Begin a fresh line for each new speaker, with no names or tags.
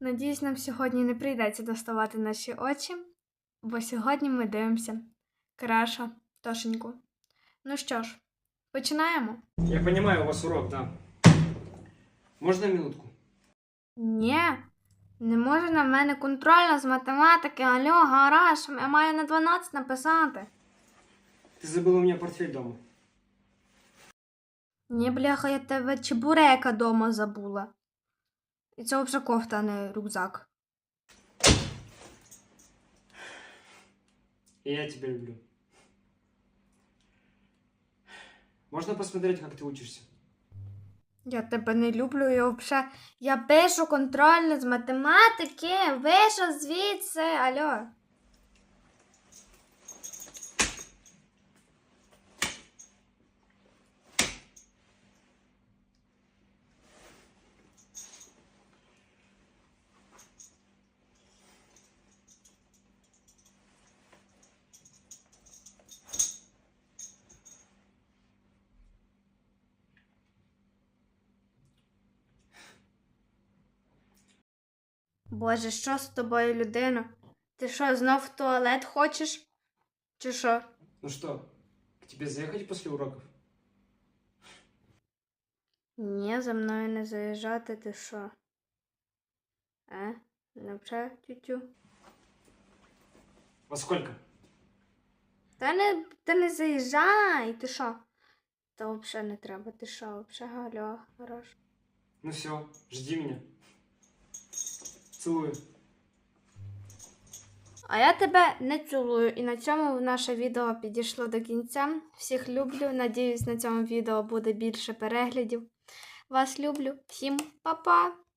Надіюсь, нам сьогодні не прийдеться доставати наші очі, бо сьогодні ми дивимося краша Тошеньку. Ну що ж, починаємо?
Я понимаю, у вас урок, да. Можно минутку?
Ні, не може на мене контрольна з математики. Алло, гараж, я маю на 12 написати.
Ты забыл у меня портфель дома.
Ні, бляха, я тебе чебурека дома забула. І це вже кофта, а не рюкзак.
И я тебя люблю. Можно посмотреть, как ты учишься?
Я тебе не люблю і взагалі. Я пишу контрольну з математики, вийшов звідси, алло. Боже, що з тобою, людино? Ти що, знов в туалет хочеш? Чи що?
Ну что, к тебе заехать после уроков?
Ні, за мною не заїжджати, ти що? Е? Навча тютю?
Во сколько?
Та не, та не заїжджай, ти що? Та взагалі не треба, ти що, взагалі, алло, хорош.
Ну все, жди меня. Целую.
А я тебе не цілую. І на цьому наше відео підійшло до кінця. Всіх люблю. Надіюсь, на цьому відео буде більше переглядів. Вас люблю. Всім па-па!